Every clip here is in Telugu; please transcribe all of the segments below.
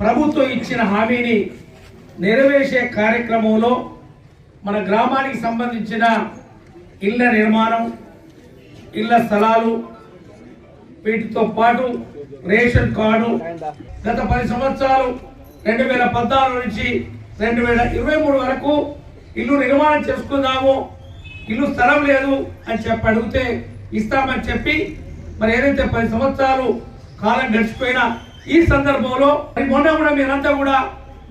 ప్రభుత్వం ఇచ్చిన హామీని నెరవేర్చే కార్యక్రమంలో మన గ్రామానికి సంబంధించిన ఇళ్ళ నిర్మాణం ఇళ్ళ స్థలాలు వీటితో పాటు రేషన్ కార్డు గత పది సంవత్సరాలు రెండు వేల పద్నాలుగు నుంచి రెండు వేల ఇరవై మూడు వరకు ఇల్లు నిర్మాణం చేసుకుందాము ఇల్లు స్థలం లేదు అని చెప్పి అడిగితే ఇస్తామని చెప్పి మరి ఏదైతే పది సంవత్సరాలు కాలం గడిచిపోయినా ఈ సందర్భంలో మొన్న కూడా మీరంతా కూడా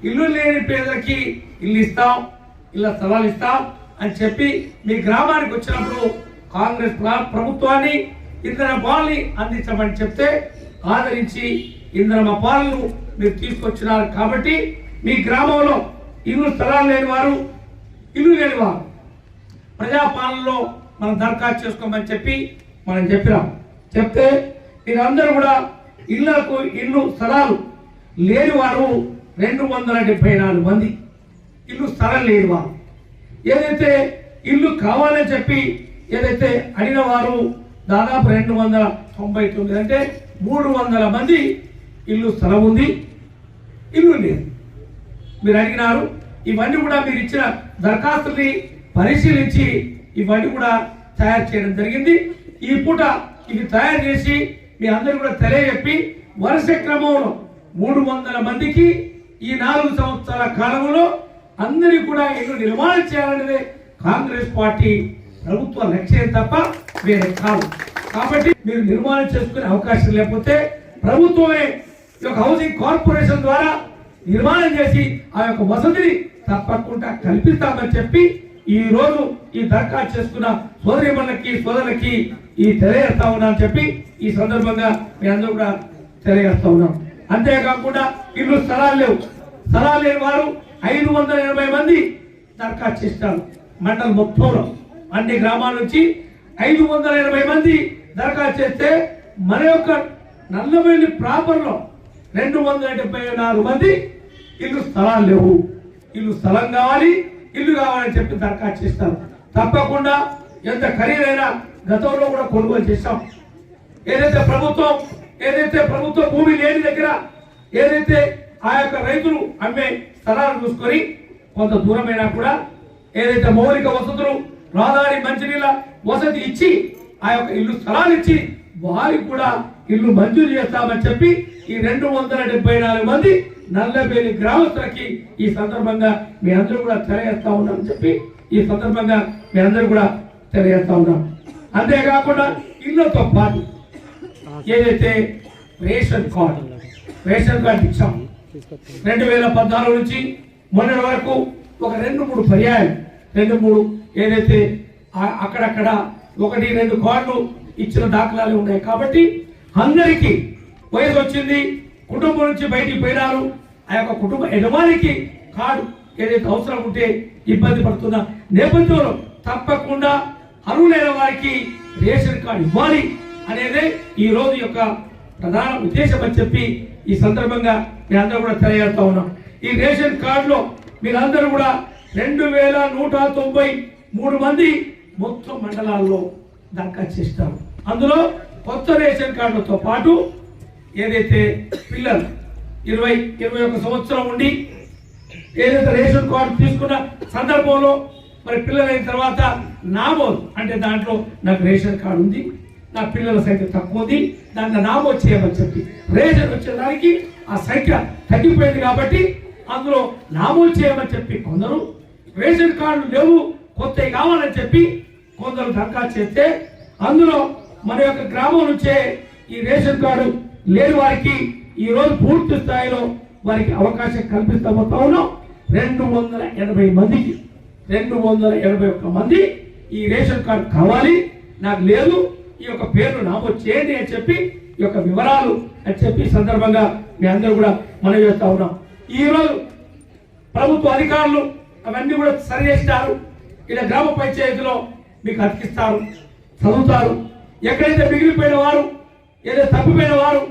ఇల్లు లేని పేదలకి ఇల్లు ఇస్తాం ఇళ్ళ స్థలాలు ఇస్తాం అని చెప్పి మీ గ్రామానికి వచ్చినప్పుడు కాంగ్రెస్ ప్రభుత్వాన్ని ఇంధన పాలని అందించమని చెప్తే ఆదరించి ఇంధన పాలను మీరు తీసుకొచ్చినారు కాబట్టి మీ గ్రామంలో ఇల్లు స్థలాలు లేని వారు ఇల్లు లేని వారు ప్రజాపాలనలో మనం దరఖాస్తు చేసుకోమని చెప్పి మనం చెప్పినాం. చెప్తే మీరందరూ కూడా ఇళ్ళకు ఇల్లు స్థలాలు లేని వారు రెండు వందల డెబ్బై నాలుగు మంది. ఇల్లు స్థలం లేని వారు ఏదైతే ఇల్లు కావాలని చెప్పి ఏదైతే అడిగిన వారు దాదాపు రెండు వందల తొంభై తొమ్మిది అంటే మూడు వందల మంది ఇల్లు స్థలం ఉంది. ఇల్లు లేదు. మీరు అడిగినారు ఇవన్నీ కూడా మీరు ఇచ్చిన దరఖాస్తుని పరిశీలించి ఇవన్నీ కూడా తయారు చేయడం జరిగింది. ఈ పూట ఇవి తయారు చేసి మీ అందరూ కూడా తెలియజెప్పి వరుస క్రమంలో మూడు వందల మందికి ఈ నాలుగు సంవత్సరాల కాలంలో అందరికీ కూడా ఇల్లు నిర్మాణం చేయాలనేదే కాంగ్రెస్ పార్టీ ప్రభుత్వ లక్ష్యం తప్ప వేరే కాదు. కాబట్టి మీరు నిర్మాణం చేసుకునే అవకాశం లేకపోతే ప్రభుత్వమే ఈ యొక్క హౌసింగ్ కార్పొరేషన్ ద్వారా నిర్మాణం చేసి ఆ యొక్క వసతిని తప్పకుండా కల్పిస్తామని చెప్పి ఈ రోజు ఈ దరఖాస్తు చేసుకున్న మనకి సోదరులకి ఈ తెలియజేస్తా ఉన్నా అని చెప్పి ఈ సందర్భంగా మీ అందరూ కూడా తెలియజేస్తా ఉన్నాం. అంతేకాకుండా ఇల్లు స్థలాలు లేవు. స్థలాలు లేని వారు ఐదు వందల ఎనభై మంది దరఖాస్తు చేస్తారు. మండలం మొత్తంలో అన్ని గ్రామాల నుంచి ఐదు వందల ఎనభై మంది దరఖాస్తు చేస్తే మన యొక్క నల్లవెల్లి ప్రాపర్లో రెండు వందల డెబ్బై నాలుగు మంది ఇల్లు స్థలాలు లేవు. ఇల్లు స్థలం కావాలి ఇల్లు కావాలని చెప్పి దరఖాస్తు చేస్తారు. తప్పకుండా ఎంత ఖరీదైనా గతంలో కూడా కొనుగోలు చేశాం. ఏదైతే ప్రభుత్వం ఏదైతే ప్రభుత్వ భూమి లేని దగ్గర ఏదైతే ఆ యొక్క రైతులు అమ్మే స్థలాలు చూసుకొని కొంత దూరమైనా కూడా ఏదైతే మౌలిక వసతులు రహదారి మంచినీళ్ళ వసతి ఇచ్చి ఆ యొక్క ఇల్లు స్థలాలు ఇచ్చి వారికి కూడా ఇల్లు మంజూరు చేస్తామని చెప్పి ఈ రెండు వందల డెబ్బై నాలుగు మంది నల్లబేలి గ్రామస్తులకి ఈ సందర్భంగా మీ అందరూ కూడా తెలియజేస్తా ఉన్నామని చెప్పి ఈ సందర్భంగా మీ అందరూ కూడా తెలియజేస్తా ఉన్నాం. అంతేకాకుండా ఇళ్ళతో పాటు ఏదైతే రేషన్ కార్డు రేషన్ కార్డు ఇచ్చాం. రెండు వేల పద్నాలుగు నుంచి మొన్నటి వరకు ఒక రెండు మూడు పర్యాయాలు రెండు మూడు ఏదైతే అక్కడక్కడ ఒకటి రెండు కార్డులు ఇచ్చిన దాఖలాలు ఉన్నాయి. కాబట్టి అందరికీ వయసు వచ్చింది కుటుంబం నుంచి బయటికి పోయినారు. ఆ యొక్క కుటుంబ యజమానికి కార్డు ఏదైతే అవసరం ఉంటే ఇబ్బంది పడుతున్న నేపథ్యంలో తప్పకుండా అర్హులైన వారికి రేషన్ కార్డు ఇవ్వాలి అనేది ఈ రోజు యొక్క ప్రధాన ఉద్దేశం అని చెప్పి ఈ సందర్భంగా మీరందరూ కూడా తెలియజేస్తా ఉన్నాం. ఈ రేషన్ కార్డులో మీరందరూ కూడా రెండు వేల నూట తొంభై మూడు మంది మొత్తం మండలాల్లో దరఖాస్తు చేస్తారు. అందులో కొత్త రేషన్ కార్డులతో పాటు ఏదైతే పిల్లలు ఇరవై ఇరవై ఒక సంవత్సరం ఉండి ఏదైతే రేషన్ కార్డు తీసుకున్న సందర్భంలో మరి పిల్లలైన తర్వాత నామోదు అంటే దాంట్లో నాకు రేషన్ కార్డు ఉంది నా పిల్లల సంఖ్య తక్కువ ఉంది దాన్ని నామోదు చేయమని చెప్పి రేషన్ వచ్చేదానికి ఆ సంఖ్య తగ్గిపోయింది కాబట్టి అందులో నామోదు చేయమని చెప్పి కొందరు రేషన్ కార్డు లేవు కొత్తవి కావాలని చెప్పి కొందరు దరఖాస్తు చేస్తే అందులో మన యొక్క గ్రామం నుంచే ఈ రేషన్ కార్డు లేని వారికి ఈ రోజు పూర్తి స్థాయిలో వారికి అవకాశం కల్పిస్తామవుతా ఉన్నాం రెండు వందల ఎనభై మందికి రెండు వందల ఎనభై ఒక్క మంది ఈ రేషన్ కార్డు కావాలి. నాకు లేదు ఈ యొక్క పేర్లు నామోదు చేయండి అని చెప్పి ఈ యొక్క వివరాలు అని చెప్పి సందర్భంగా మీ అందరూ కూడా మనం చేస్తా ఉన్నాం. ఈ రోజు ప్రభుత్వ అధికారులు అవన్నీ కూడా సరి చేస్తారు. ఇలా గ్రామ పంచాయతీలో మీకు అతికిస్తారు చదువుతారు. ఎక్కడైతే మిగిలిపోయిన వారు ఏదైతే తప్పిపోయిన వారు